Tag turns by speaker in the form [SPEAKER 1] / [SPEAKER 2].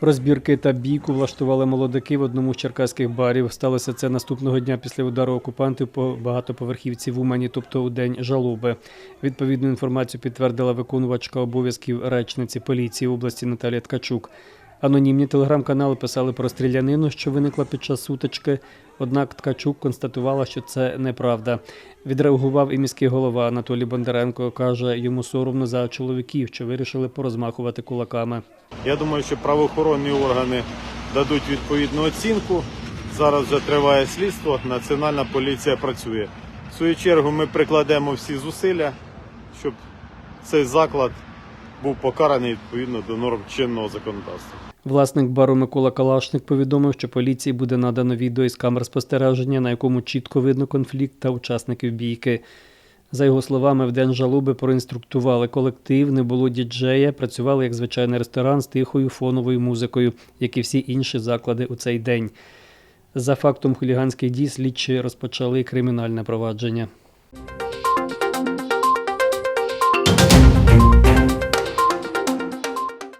[SPEAKER 1] Розбірки та бійку влаштували молодики в одному з черкаських барів. Сталося це наступного дня після удару окупантів по багатоповерхівці в Умані, тобто у день жалоби. Відповідну інформацію підтвердила виконувачка обов'язків речниці поліції області Наталія Ткачук. Анонімні телеграм-канали писали про стрілянину, що виникла під час сутички. Однак Ткачук констатувала, що це неправда. Відреагував і міський голова Анатолій Бондаренко. каже, йому соромно за чоловіків, що вирішили порозмахувати кулаками.
[SPEAKER 2] Я думаю, що правоохоронні органи дадуть відповідну оцінку. Зараз вже триває слідство, Національна поліція працює. В свою чергу ми прикладемо всі зусилля, щоб цей заклад був покараний відповідно до норм чинного законодавства.
[SPEAKER 1] Власник бару Микола Калашник повідомив, що поліції буде надано відео із камер спостереження, на якому чітко видно конфлікт та учасників бійки. За його словами, в день жалоби проінструктували колектив, не було діджея, працювали як звичайний ресторан з тихою фоновою музикою, як і всі інші заклади у цей день. За фактом хуліганських дій слідчі розпочали кримінальне провадження.